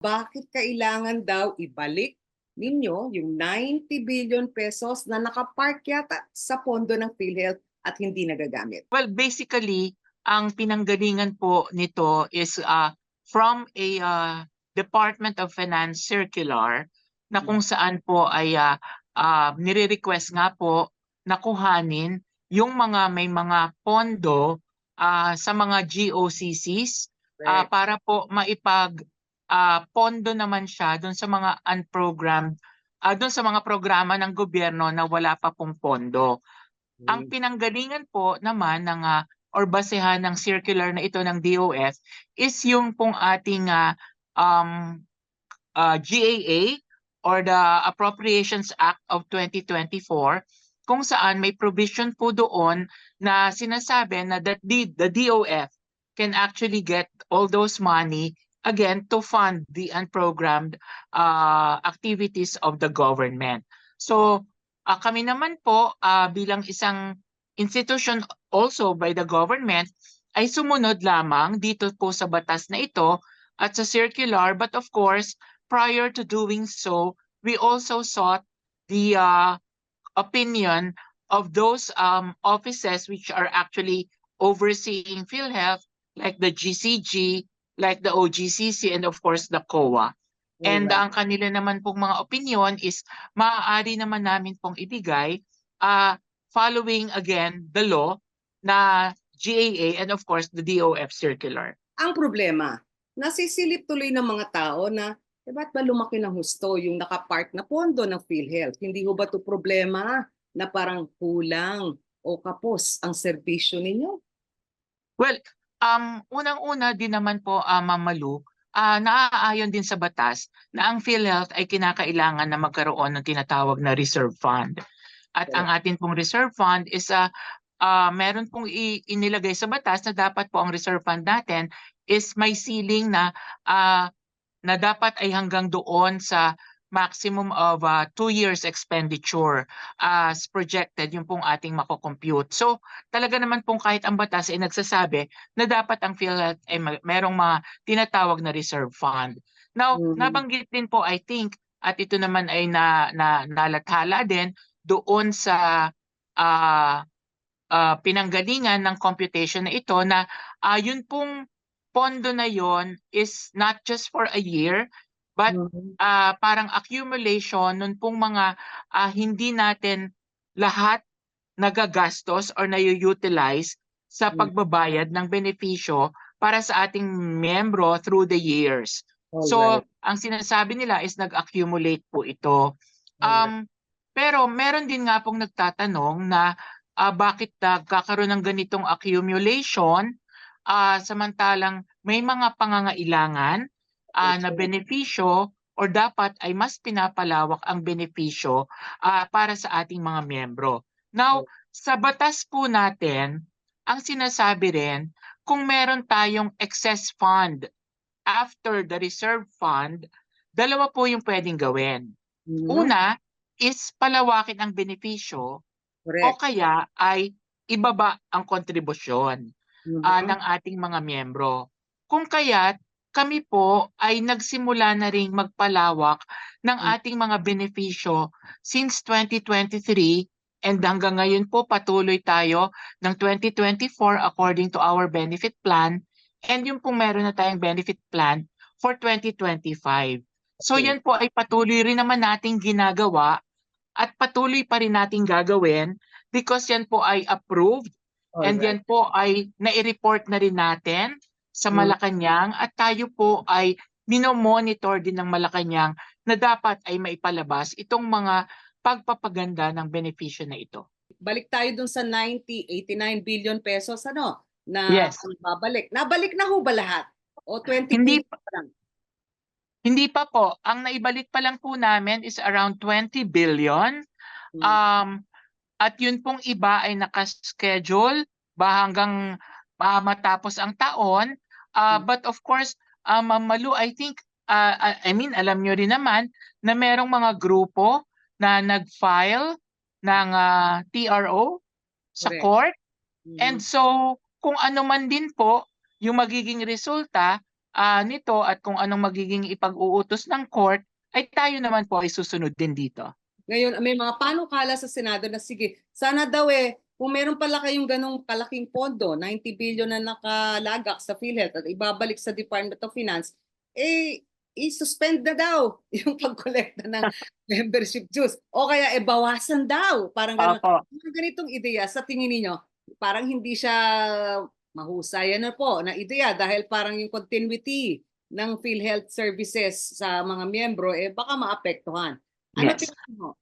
bakit kailangan daw ibalik ninyo yung 90 billion pesos na nakapark yata sa pondo ng PhilHealth at hindi nagagamit? Well, basically, ang pinanggalingan po nito is uh, from a uh, Department of Finance circular na kung saan po ay uh, uh, nire-request nga po na kuhanin yung mga may mga pondo uh, sa mga GOCCs uh, para po maipag uh, pondo naman siya doon sa mga unprogrammed uh, doon sa mga programa ng gobyerno na wala pa pong pondo. Ang pinanggalingan po naman ng uh, or basehan ng circular na ito ng DOF is yung pong ating uh, um, uh, GAA or the Appropriations Act of 2024 kung saan may provision po doon na sinasabi na that the, the DOF can actually get all those money again to fund the unprogrammed uh, activities of the government. So uh, kami naman po uh, bilang isang institution also by the government ay sumunod lamang dito po sa batas na ito at sa circular but of course prior to doing so we also sought the uh, opinion of those um, offices which are actually overseeing PhilHealth like the GCG, like the OGCC and of course the COA. And ang kanila naman pong mga opinion is maaari naman namin pong ibigay uh, following again the law na GAA and of course the DOF circular. Ang problema, nasisilip tuloy ng mga tao na eh, ba't ba lumaki ng husto yung nakapark na pondo ng PhilHealth? Hindi ho ba ito problema na parang kulang o kapos ang serbisyo ninyo? Well, um, unang-una din naman po, uh, Ma'am Malu, uh, naaayon din sa batas na ang PhilHealth ay kinakailangan na magkaroon ng tinatawag na reserve fund. At Okay. ang atin pong reserve fund is uh, uh, meron pong inilagay sa batas na dapat po ang reserve fund natin is may ceiling na uh, na dapat ay hanggang doon sa maximum of uh, two years expenditure as projected yung pong ating makocompute. So talaga naman pong kahit ang batas ay nagsasabi na dapat ang PhilHealth ay merong mga tinatawag na reserve fund. Now, Mhm. nabanggit din po I think at ito naman ay na, na nalathala din doon sa ah ah, pinanggalingan ng computation na ito na ah, yun pong pondo na yon is not just for a year but Mhm. ah, parang accumulation nun pong mga ah, hindi natin lahat nagagastos or nayu-utilize sa Mm. pagbabayad ng benepisyo para sa ating membro through the years. So, Alright. ang sinasabi nila is nag-accumulate po ito. Um, pero meron din nga pong nagtatanong na ah, bakit nagkakaroon ng ganitong accumulation ah, samantalang may mga pangangailangan ah, na benepisyo or dapat ay mas pinapalawak ang benepisyo ah, para sa ating mga miyembro. Now, sa batas po natin, ang sinasabi rin, kung meron tayong excess fund after the reserve fund, dalawa po yung pwedeng gawin. Mhm. Una is palawakin ang benepisyo o Correct. kaya ay ibaba ang kontribusyon ah, Mhm. ng ating mga miyembro. Kung kaya't kami po ay nagsimula na ring magpalawak ng Mm. ating mga benepisyo since 2023 and hanggang ngayon po patuloy tayo ng 2024 according to our benefit plan and yung pong meron na tayong benefit plan for 2025. So Okay. yan po ay patuloy rin naman nating ginagawa at patuloy pa rin nating gagawin because yan po ay approved And Alright. yan po ay nai-report na rin natin sa Mm. Malacanang at tayo po ay minomonitor din ng Malacanang na dapat ay maipalabas itong mga pagpapaganda ng benepisyo na ito. Balik tayo dun sa 90, 89 billion pesos ano na Yes. ang babalik. Nabalik na ho ba lahat? O 20 Hindi billion pa lang? Hindi pa po. Ang naibalik pa lang po namin is around 20 billion. Hmm. Um, at yun pong iba ay nakaschedule ba hanggang ah, matapos ang taon. Ah, Mm. But of course, uh, Ma'am Malu, I think, ah, I mean, alam nyo rin naman na merong mga grupo na nag-file ng ah, TRO sa Correct. court. Mhm. And so, kung ano man din po yung magiging resulta ah, nito at kung anong magiging ipag-uutos ng court, ay tayo naman po ay susunod din dito. Ngayon, may mga panukala sa Senado na sige, sana daw eh, kung meron pala kayong ganong kalaking pondo, 90 billion na nakalagak sa PhilHealth at ibabalik sa Department of Finance, eh, i-suspend na daw yung pagkolekta ng membership dues. O kaya, eh, bawasan daw. Parang ganon. Opo. Mga ganitong ideya, sa tingin ninyo, parang hindi siya mahusay na po na ideya dahil parang yung continuity ng PhilHealth services sa mga miyembro, eh, baka maapektuhan. Ano Yes. tingin mo?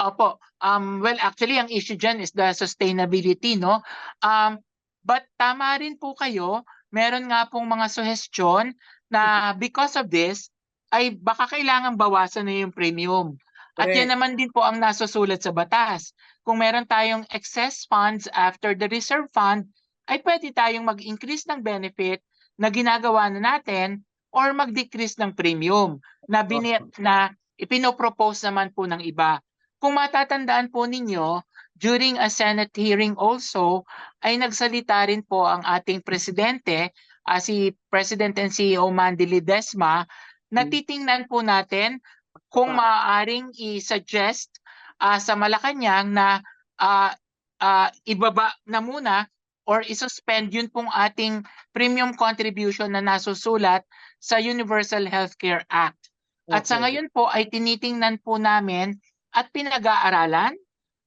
Opo. Um, well, actually, ang issue dyan is the sustainability, no? Um, but tama rin po kayo, meron nga pong mga suggestion na because of this, ay baka kailangan bawasan na yung premium. At yan naman din po ang nasusulat sa batas. Kung meron tayong excess funds after the reserve fund, ay pwede tayong mag-increase ng benefit na ginagawa na natin or mag-decrease ng premium na, bini- na ipinopropose naman po ng iba. Kung matatandaan po ninyo, during a Senate hearing also, ay nagsalita rin po ang ating presidente, ah, si President and CEO Mandy Ledesma, na Hmm. titingnan po natin kung maaaring i-suggest ah, sa Malacanang na ah, ah, ibaba na muna or isuspend yun pong ating premium contribution na nasusulat sa Universal Healthcare Act. At sa Okay. ngayon po ay tinitingnan po namin at pinag-aaralan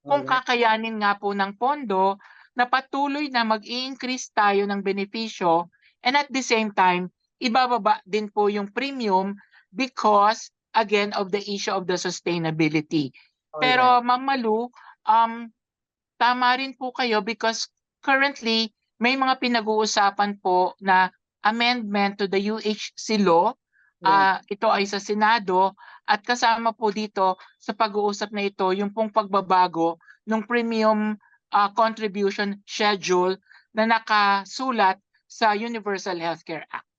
kung kakayanin nga po ng pondo na patuloy na mag-i-increase tayo ng benepisyo and at the same time, ibababa din po yung premium because again of the issue of the sustainability. Pero Ma'am Malu, um, tama rin po kayo because currently may mga pinag-uusapan po na amendment to the UHC law Ah, ito ay sa Senado at kasama po dito sa pag-uusap na ito yung pong pagbabago ng premium ah, contribution schedule na nakasulat sa Universal Healthcare Act.